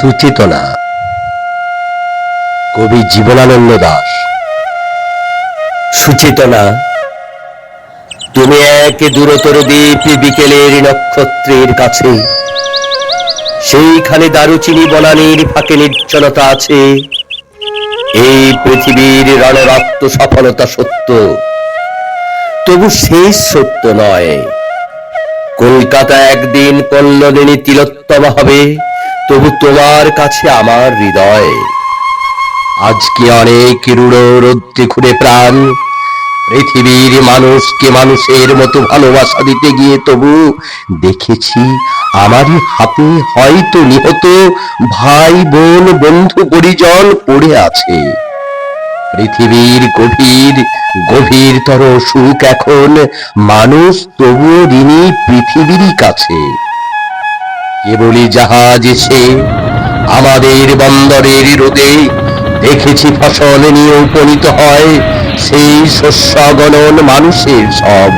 সুচেতনা। কবি জীবনানন্দ দাস। সুচেতনা, তুমি এক দূরতর দ্বীপ বিকেলের নক্ষত্রের কাছে, সেইখানে দারুচিনি বনানীর ফাঁকে নির্জনতা আছে। এই পৃথিবীর রণরাত্ম সফলতা সত্য, তবু শেষ সত্য নয়। কলকাতা একদিন কল্যাণী তিলোত্তমা হবে তবু তোমার কাছে আমার হৃদয়। আজকে অনেক রুড়ো রৌদ্রে ঘুরে প্রাণ। পৃথিবীর মানুষকে মানুষের মতো ভালোবাসা দিতে গিয়ে তবু দেখেছি আমারই হাতে হয়তো নিহত ভাই, বোন, বন্ধু, পরিজন পড়ে আছে। পৃথিবীর গভীর, গভীরতর সুখ এখন মানুষ তবুও ঋণী পৃথিবীরই কাছে। কেবলই জাহাজ এসে আমাদের বন্দরের রোদে দেখেছি ফসল নিয়ে উপনীত হয়, সেই শস্যগণন মানুষের সব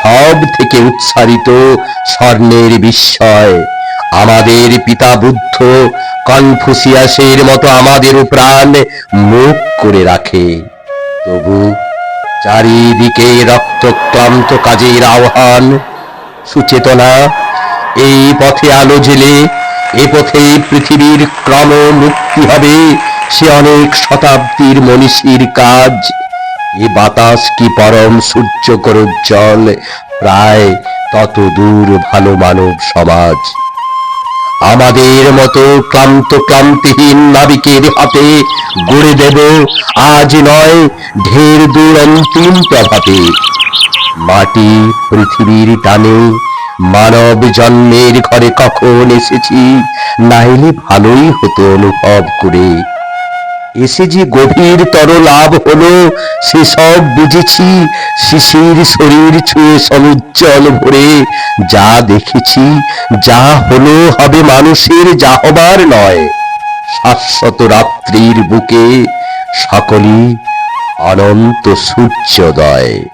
সব থেকে উচ্চারিত স্বর্ণের বিস্ময়। আমাদের পিতা বুদ্ধ কনফুসিয়াসের মতো আমাদেরও প্রাণ মুখ করে রাখে। তবু চারিদিকে রক্তক্লান্ত কাজের আহ্বান, সুচেতনা এই পথে আলো জেলে, এ পথে পৃথিবীর ক্রম মুক্তি হবে, সে অনেক শতাব্দীর মনীষীর কাজ। এ বাতাস কি পরম সূর্য করুজ্জ্বল প্রায় তত দূর ভালো মানব সমাজ। আমাদের মতো ক্লান্ত ক্লান্তিহীন নাবিকের হাতে গড়ে দেব, আজ নয়, ঢের দূর অন্তিম প্রভাতে। মাটি পৃথিবীর টানে মানব জন্মের ঘরে কখন এসেছি? নাইলে ভালোই হতো অনুভব করে। এসে যে গভীর তর লাভ হলো সেসব বুঝেছি। শিশির শরীর ছুঁয়ে সমুজ্জ্বল ভরে। যা দেখেছি, যা হলো হবে মানুষের, যা হবার নয়। শাশ্বত রাত্রির বুকে সকলই অনন্ত সূর্যোদয়।